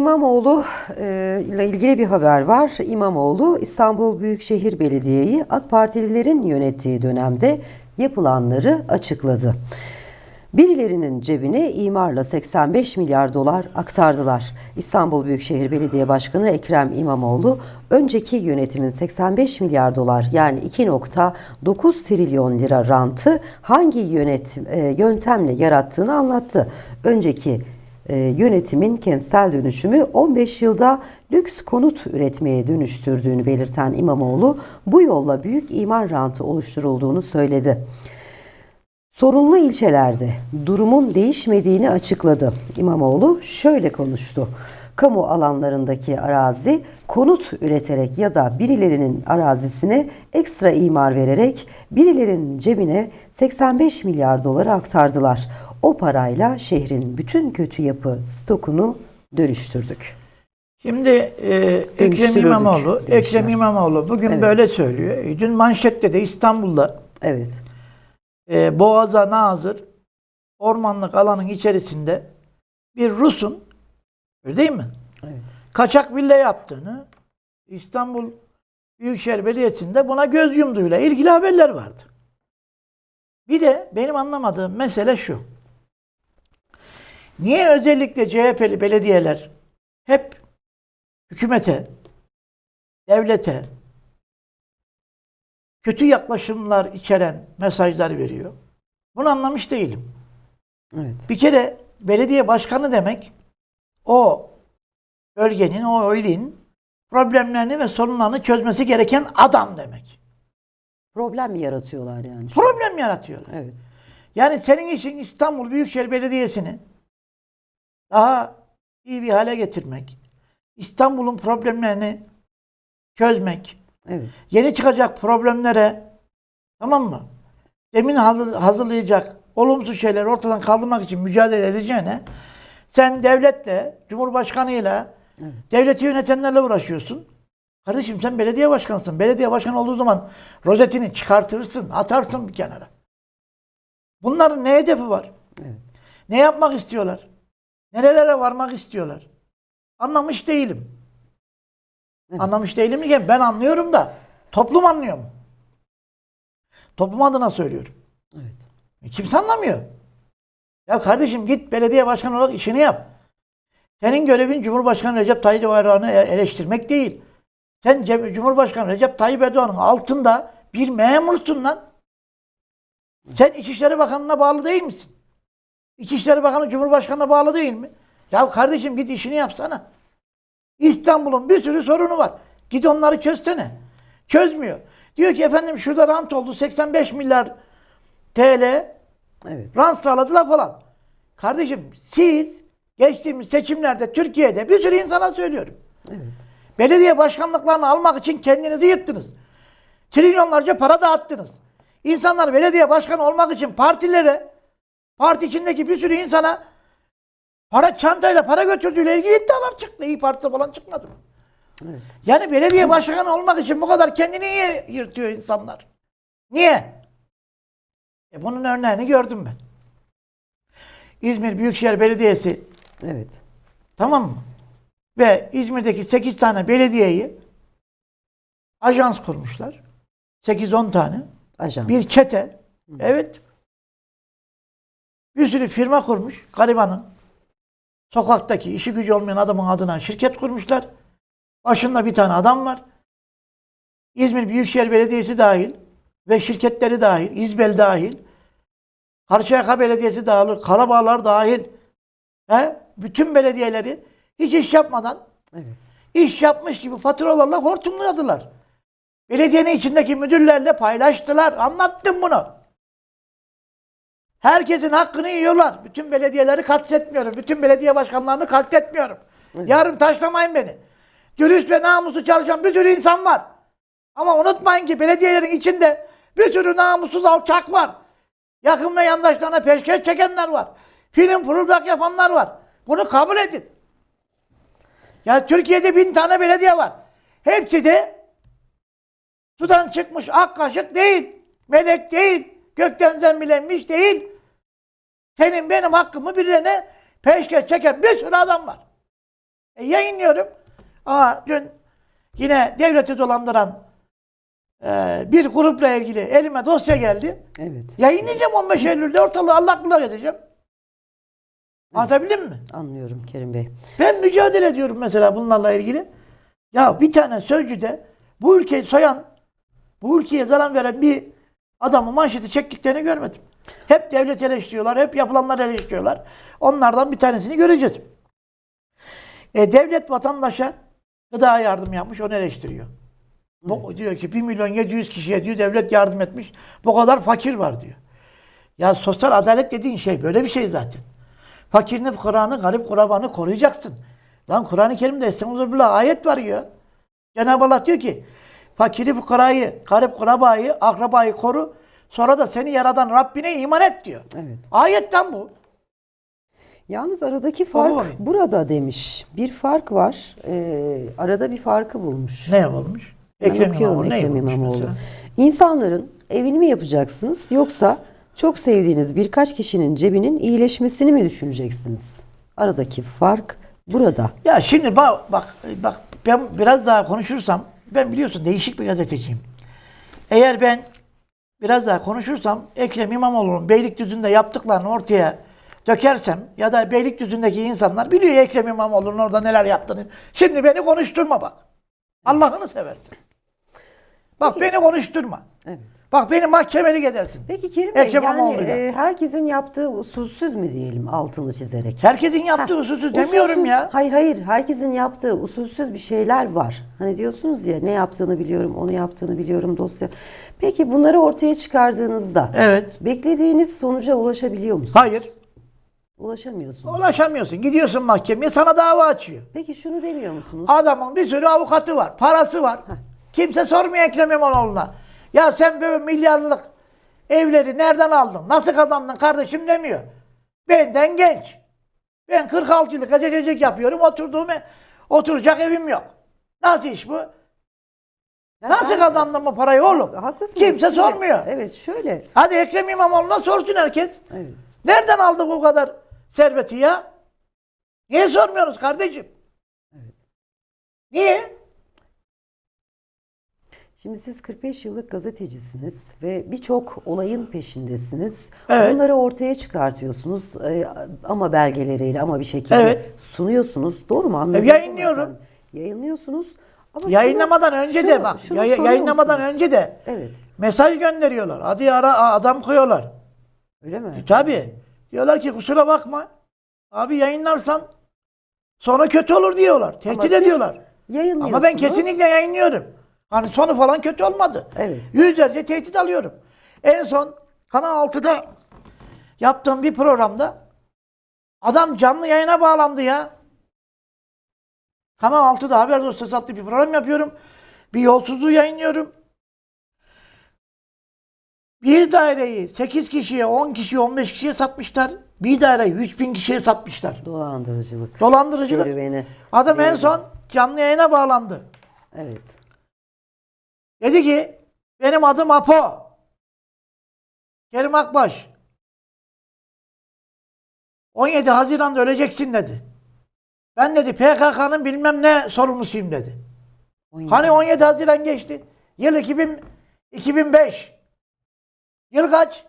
İmamoğlu e, ile ilgili bir haber var. İmamoğlu İstanbul Büyükşehir Belediye'yi AK Partililerin yönettiği dönemde yapılanları açıkladı. Birilerinin cebine imarla 85 milyar dolar aktardılar. İstanbul Büyükşehir Belediye Başkanı Ekrem İmamoğlu önceki yönetimin 85 milyar dolar yani 2.9 trilyon lira rantı hangi yönetim e, yöntemle yarattığını anlattı. Önceki e, yönetimin kentsel dönüşümü 15 yılda lüks konut üretmeye dönüştürdüğünü belirten İmamoğlu bu yolla büyük imar rantı oluşturulduğunu söyledi. Sorunlu ilçelerde durumun değişmediğini açıkladı. İmamoğlu şöyle konuştu. Kamu alanlarındaki arazi konut üreterek ya da birilerinin arazisine ekstra imar vererek birilerinin cebine 85 milyar doları aktardılar. O parayla şehrin bütün kötü yapı stokunu dönüştürdük. Şimdi e, Ekrem İmamoğlu, demişler. Ekrem İmamoğlu bugün Evet. böyle söylüyor. E, Dün manşette de İstanbul'da Evet. e, Boğaz'a nazır ormanlık alanın içerisinde bir Rus'un öyle değil mi? Evet. Kaçak villa yaptığını İstanbul Büyükşehir Belediyesi'nde buna göz yumduğuyla ilgili haberler vardı. Bir de benim anlamadığım mesele şu. Niye özellikle CHP'li belediyeler hep hükümete, devlete kötü yaklaşımlar içeren mesajlar veriyor? Bunu anlamış değilim. Evet. Bir kere belediye başkanı demek o bölgenin, o ilin problemlerini ve sorunlarını çözmesi gereken adam demek. Problem mi yaratıyorlar yani? Problem yaratıyorlar. Evet. Yani senin için İstanbul Büyükşehir Belediyesi'ni daha iyi bir hale getirmek, İstanbul'un problemlerini çözmek, Evet. yeni çıkacak problemlere tamam mı? Hazır- hazırlayacak olumsuz şeyleri ortadan kaldırmak için mücadele edeceğine sen devletle, cumhurbaşkanıyla, Evet. devleti yönetenlerle uğraşıyorsun. Kardeşim sen belediye başkanısın. Belediye başkanı olduğu zaman rozetini çıkartırsın, atarsın bir kenara. Bunların ne hedefi var? Evet. Ne yapmak istiyorlar? Nerelere varmak istiyorlar? Anlamış değilim. Evet. Anlamış değilim diye ben anlıyorum da toplum anlıyor mu? Toplum adına söylüyorum. Evet. E, Kimse anlamıyor. Ya kardeşim git belediye başkanı olarak işini yap. Senin görevin Cumhurbaşkanı Recep Tayyip Erdoğan'ı e- eleştirmek değil. Sen Cumhurbaşkanı Recep Tayyip Erdoğan'ın altında bir memursun lan. Sen İçişleri Bakanı'na bağlı değil misin? İçişleri Bakanı Cumhurbaşkanı'na bağlı değil mi? Ya kardeşim git işini yapsana. İstanbul'un bir sürü sorunu var. Git onları çözsene. Çözmüyor. Diyor ki efendim şurada rant oldu 85 milyar TL Evet. rant sağladılar falan. Kardeşim siz geçtiğimiz seçimlerde Türkiye'de bir sürü insana söylüyorum. Evet. Belediye başkanlıklarını almak için kendinizi yırttınız. Trilyonlarca para dağıttınız. İnsanlar belediye başkanı olmak için partilere, parti içindeki bir sürü insana para çantayla para götürdüğüyle ilgili iddialar çıktı. İyi Parti falan çıkmadı mı? Evet. Yani belediye başkanı olmak için bu kadar kendini niye yırtıyor insanlar? Niye? E bunun örneğini gördüm ben. İzmir Büyükşehir Belediyesi Evet. Tamam mı? Ve İzmir'deki 8 tane belediyeyi ajans kurmuşlar. 8-10 tane. Ajans. Bir çete. Evet. Bir sürü firma kurmuş. Garibanın. Sokaktaki işi gücü olmayan adamın adına şirket kurmuşlar. Başında bir tane adam var. İzmir Büyükşehir Belediyesi dahil ve şirketleri dahil, İzbel dahil, Karşıyaka Belediyesi dahil, Karabağlar dahil, he, bütün belediyeleri hiç iş yapmadan Evet. iş yapmış gibi faturalarla hortumladılar. Belediyenin içindeki müdürlerle paylaştılar. Anlattım bunu. Herkesin hakkını yiyorlar. Bütün belediyeleri kastetmiyorum. Bütün belediye başkanlarını kastetmiyorum. Evet. Yarın taşlamayın beni. Dürüst ve namuslu çalışan bir sürü insan var. Ama unutmayın ki belediyelerin içinde bir sürü namussuz alçak var. Yakın ve yandaşlarına peşkeş çekenler var. Film fırıldak yapanlar var. Bunu kabul edin. Ya Türkiye'de bin tane belediye var. Hepsi de sudan çıkmış ak kaşık değil. Melek değil. Gökten zembilenmiş değil. Senin benim hakkımı birilerine peşkeş çeken bir sürü adam var. E, yayınlıyorum. Ama dün yine devleti dolandıran e, bir grupla ilgili elime dosya geldi. Evet. Yayınlayacağım 15 Eylül'de ortalığı allak bullak edeceğim. Anlatabildim mi? Anlıyorum Kerim Bey. Ben mücadele ediyorum mesela bunlarla ilgili. Ya bir tane sözcüde bu ülkeyi soyan, bu ülkeye zarar veren bir adamı manşeti çektiklerini görmedim. Hep devlet eleştiriyorlar, hep yapılanları eleştiriyorlar. Onlardan bir tanesini göreceğiz. E, devlet vatandaşa gıda yardım yapmış, onu eleştiriyor. Bu, diyor ki 1 milyon 700 kişiye diyor devlet yardım etmiş. Bu kadar fakir var diyor. Ya sosyal adalet dediğin şey böyle bir şey zaten. Fakirini, fukaranı, garip kurabanı koruyacaksın. Lan Kur'an-ı Kerim'de Estağfirullah ayet var ya. Cenab-ı Allah diyor ki fakiri, fukarayı, garip kurabayı, akrabayı koru. Sonra da seni yaradan Rabbine iman et diyor. Evet. Ayetten bu. Yalnız aradaki fark Baba. burada demiş. Bir fark var. Ee, arada bir farkı bulmuş. Ne yapılmış? Ekrem İmamoğlu Ekrem İmamoğlu. İnsanların evini mi yapacaksınız yoksa çok sevdiğiniz birkaç kişinin cebinin iyileşmesini mi düşüneceksiniz? Aradaki fark burada. Ya şimdi bak, bak, bak ben biraz daha konuşursam, ben biliyorsun değişik bir gazeteciyim. Eğer ben biraz daha konuşursam Ekrem İmamoğlu'nun Beylikdüzü'nde yaptıklarını ortaya dökersem ya da Beylikdüzü'ndeki insanlar biliyor Ekrem İmamoğlu'nun orada neler yaptığını. Şimdi beni konuşturma bak. Allah'ını seversen. Bak beni konuşturma. Evet. Bak beni mahkemelik edersin. Peki Kerim Bey Ekrem yani e, herkesin yaptığı usulsüz mü diyelim altını çizerek? Herkesin yaptığı usulsüz demiyorum Usulsüz- ya. Hayır hayır herkesin yaptığı usulsüz bir şeyler var. Hani diyorsunuz ya ne yaptığını biliyorum, onu yaptığını biliyorum dosya. Peki bunları ortaya çıkardığınızda Evet. beklediğiniz sonuca ulaşabiliyor musunuz? Hayır. Ulaşamıyorsunuz. Ulaşamıyorsun. Gidiyorsun mahkemeye sana dava açıyor. Peki şunu demiyor musunuz? Adamın bir sürü avukatı var, parası var. Kimse sormuyor Ekrem İmamoğlu'na. Ya sen böyle milyarlık evleri nereden aldın? Nasıl kazandın kardeşim demiyor. Benden genç. Ben 46 yıllık gazetecilik yapıyorum. Oturduğum e- oturacak evim yok. Nasıl iş bu? Nasıl ben- kazandın bu parayı oğlum? Haklısınız. Kimse Şimdi- sormuyor. Evet şöyle. Hadi Ekrem İmamoğlu'na sorsun herkes. Evet. Nereden aldı bu kadar serveti ya? Niye sormuyoruz kardeşim? Niye? Şimdi siz 45 yıllık gazetecisiniz ve birçok olayın peşindesiniz. Evet. Bunları ortaya çıkartıyorsunuz e, ama belgeleriyle ama bir şekilde Evet. sunuyorsunuz. Doğru mu anladım? E, yayınlıyorum. Yayınlıyorsunuz. Ama şunu- Yayınlamadan önce de şunu- bak, şunu yay- soruyor yayınlamadan musunuz? önce de Evet. mesaj gönderiyorlar. Hadi ara adam koyuyorlar. Öyle mi? Tabi. Diyorlar ki kusura bakma. Abi yayınlarsan sonra kötü olur diyorlar. Ama Tehdit siz ediyorlar. Yayınlıyorsunuz. Ama ben kesinlikle yayınlıyorum. Hani sonu falan kötü olmadı. Evet. Yüzlerce tehdit alıyorum. En son Kanal 6'da yaptığım bir programda adam canlı yayına bağlandı ya. Kanal 6'da haber dosyası adlı bir program yapıyorum. Bir yolsuzluğu yayınlıyorum. Bir daireyi 8 kişiye, 10 kişiye, 15 kişiye satmışlar. Bir daireyi 3000 kişiye satmışlar. Dolandırıcılık. Dolandırıcılık. Serüveni. Adam en son canlı yayına bağlandı. Evet. Dedi ki benim adım Apo. Kerim Akbaş. 17 Haziran'da öleceksin dedi. Ben dedi PKK'nın bilmem ne sorumlusuyum dedi. 17. Hani 17 Haziran geçti. Yıl 2000, 2005. Yıl kaç?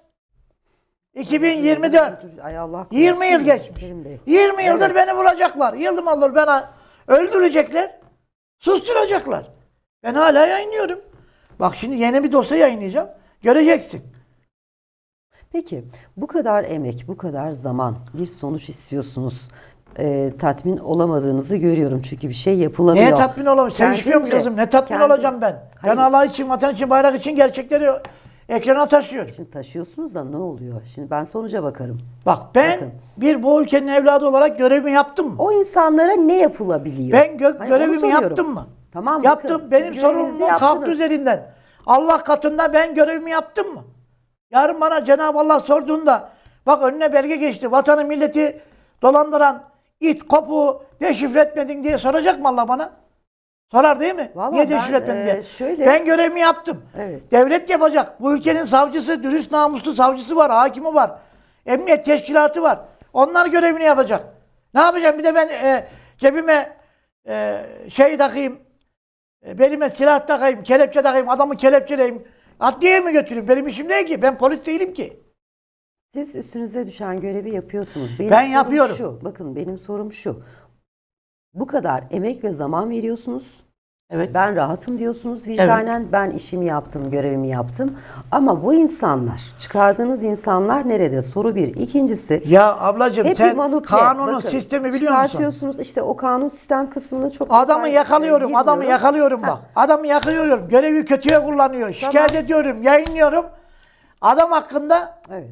2024. Ay Allah 20 yıl geçmiş. Kerim Bey. 20 yıldır Evet. beni vuracaklar. Yıldım olur beni öldürecekler. Susturacaklar. Ben hala yayınlıyorum. Bak şimdi yeni bir dosya yayınlayacağım. Göreceksin. Peki bu kadar emek, bu kadar zaman bir sonuç istiyorsunuz. Ee, tatmin olamadığınızı görüyorum çünkü bir şey yapılamıyor. Neye tatmin olamam? Sevişmiyor Kendince- kızım? Ne tatmin kendince- olacağım ben? Hayır. Ben Allah için, vatan için, bayrak için gerçekleri ekrana taşıyorum. Şimdi taşıyorsunuz da ne oluyor? Şimdi ben sonuca bakarım. Bak ben Bakın. bir bu ülkenin evladı olarak görevimi yaptım mı? O insanlara ne yapılabiliyor? Ben gö- Hayır, görevimi yaptım mı? Tamam Yaptım. bakın, siz Benim görevinizi sorumluluğum kalktı yaptınız. üzerinden. Allah katında ben görevimi yaptım mı? Yarın bana Cenab-ı Allah sorduğunda bak önüne belge geçti. Vatanı milleti dolandıran it, kopu deşifre etmedin diye soracak mı Allah bana? Sorar değil mi? Vallahi Niye ben, deşifre etmedin e, diye. şöyle- Ben görevimi yaptım. Evet. Devlet yapacak. Bu ülkenin savcısı, dürüst namuslu savcısı var, hakimi var. Emniyet teşkilatı var. Onlar görevini yapacak. Ne yapacağım? Bir de ben e, cebime e, şey takayım, e, belime silah takayım, kelepçe takayım, adamı kelepçeleyim. Adliyeye mi götüreyim? Benim işim değil ki. Ben polis değilim ki. Siz üstünüze düşen görevi yapıyorsunuz. Benim Ben sorum yapıyorum. Şu, bakın benim sorum şu. Bu kadar emek ve zaman veriyorsunuz. Evet. Ben rahatım diyorsunuz vicdanen. Ben işimi yaptım, görevimi yaptım. Ama bu insanlar, çıkardığınız insanlar nerede? Soru bir. İkincisi, Ya ablacığım hep bir sen manipüle. kanunu, Bakın, sistemi biliyor musun? Çıkartıyorsunuz işte o kanun sistem kısmını çok Adamı detay- yakalıyorum, e, adamı yakalıyorum bak. Adamı yakalıyorum. Görevi kötüye kullanıyor. Şikayet ediyorum, yayınlıyorum. Adam hakkında Evet.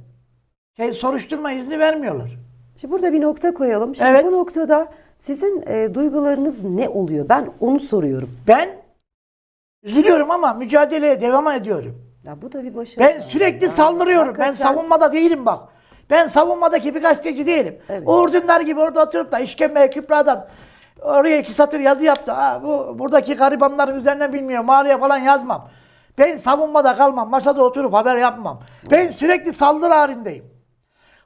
şey soruşturma izni vermiyorlar. Şimdi burada bir nokta koyalım. Şimdi Evet. bu noktada sizin e, duygularınız ne oluyor? Ben onu soruyorum. Ben üzülüyorum ama mücadeleye devam ediyorum. Ya bu da bir başarı. Ben sürekli Yani saldırıyorum. Ben hakikaten- savunmada değilim bak. Ben savunmadaki bir gazeteci değilim. Evet. Uğur Dündar gibi orada oturup da işkembeye küpradan oraya iki satır yazı yaptı. Ha, bu buradaki garibanların üzerine bilmiyor. Mağaraya falan yazmam. Ben savunmada kalmam. Masada oturup haber yapmam. Ben sürekli saldırı halindeyim.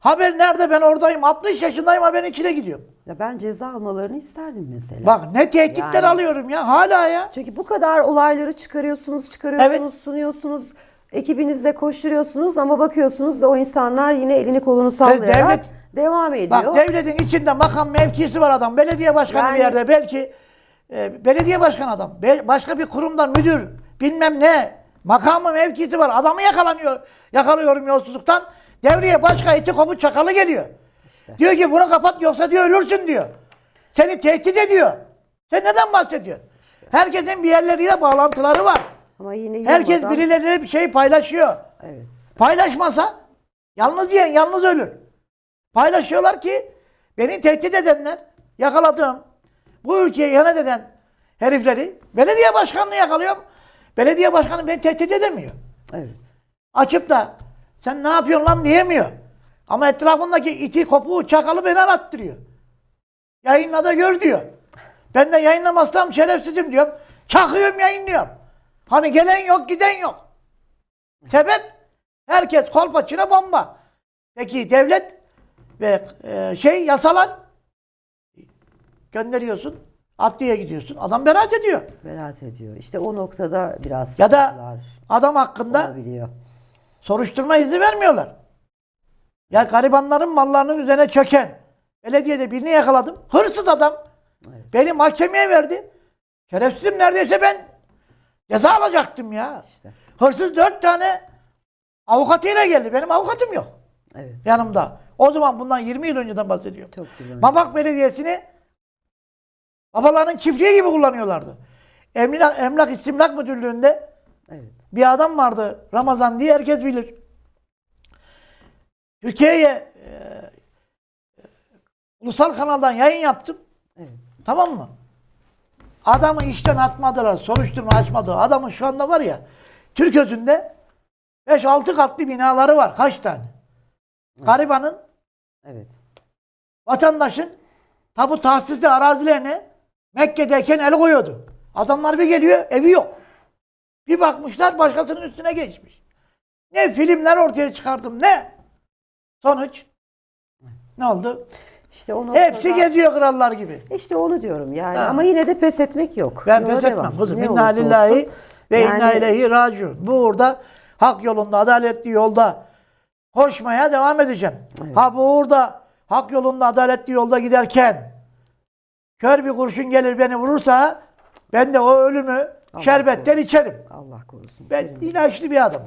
Haber nerede ben oradayım. 60 yaşındayım haberin içine gidiyorum. Ya ben ceza almalarını isterdim mesela. Bak ne tehditler Yani- alıyorum ya hala ya. Çünkü bu kadar olayları çıkarıyorsunuz, çıkarıyorsunuz, sunuyorsunuz. Ekibinizle koşturuyorsunuz ama bakıyorsunuz da o insanlar yine elini kolunu sallayarak devlet- devam ediyor. Bak devletin içinde makam mevkisi var adam. Belediye başkanı Yani- bir yerde belki e, belediye başkanı adam. Be- başka bir kurumdan müdür bilmem ne makamı mevkisi var. Adamı yakalanıyor. Yakalıyorum yolsuzluktan. Devreye başka iti kopuk çakalı geliyor. İşte. Diyor ki bunu kapat yoksa diyor ölürsün diyor. Seni tehdit ediyor. Sen neden bahsediyorsun? Herkesin bir yerleriyle bağlantıları var. Ama yine Herkes birileriyle bir şey paylaşıyor. Evet. Paylaşmasa yalnız yiyen yalnız ölür. Paylaşıyorlar ki beni tehdit edenler yakaladığım bu ülkeye ihanet eden herifleri belediye başkanını yakalıyorum. Belediye başkanı beni tehdit edemiyor. Evet. Açıp da sen ne yapıyorsun lan diyemiyor. Ama etrafındaki iti kopuğu çakalı beni arattırıyor. Yayınla da gör diyor. Ben de yayınlamazsam şerefsizim diyorum. Çakıyorum yayınlıyorum. Hani gelen yok giden yok. Sebep? Herkes kolpaçına bomba. Peki devlet ve e, şey yasalar gönderiyorsun. Adliye gidiyorsun. Adam beraat ediyor. Beraat ediyor. İşte o noktada biraz Ya da sıkıntılar adam hakkında olabiliyor. Soruşturma izni vermiyorlar. Ya garibanların mallarının üzerine çöken belediyede birini yakaladım. Hırsız adam. Evet. Beni mahkemeye verdi. Şerefsizim neredeyse ben ceza alacaktım ya. İşte. Hırsız dört tane avukatıyla geldi. Benim avukatım yok Evet. yanımda. O zaman bundan 20 yıl önceden bahsediyorum. Çok güzel. Mamak Belediyesi'ni babalarının çiftliği gibi kullanıyorlardı. Emlak, Emlak İstimlak Müdürlüğü'nde Evet. bir adam vardı Ramazan diye herkes bilir. Türkiye'ye e, ulusal kanaldan yayın yaptım. Evet. Tamam mı? Adamı işten atmadılar, soruşturma açmadı. Adamın şu anda var ya, Türk özünde 5-6 katlı binaları var. Kaç tane? Garibanın, Evet. vatandaşın tabu tahsisli arazilerine Mekke'deyken el koyuyordu. Adamlar bir geliyor, evi yok. Bir bakmışlar başkasının üstüne geçmiş. Ne filmler ortaya çıkardım, ne? Sonuç? Ne oldu? İşte o noktada, Hepsi geziyor krallar gibi. İşte onu diyorum yani. Ha. Ama yine de pes etmek yok. Ben Yola pes devam. etmem kızım. Ne İnna olursa lillahi olsun. ve Yani- inna ileyhi raciun. Bu uğurda hak yolunda, adaletli yolda koşmaya devam edeceğim. Evet. Ha bu uğurda hak yolunda, adaletli yolda giderken kör bir kurşun gelir beni vurursa ben de o ölümü Allah şerbetten korusun. içerim. Allah korusun. Ben Benim. bir adam.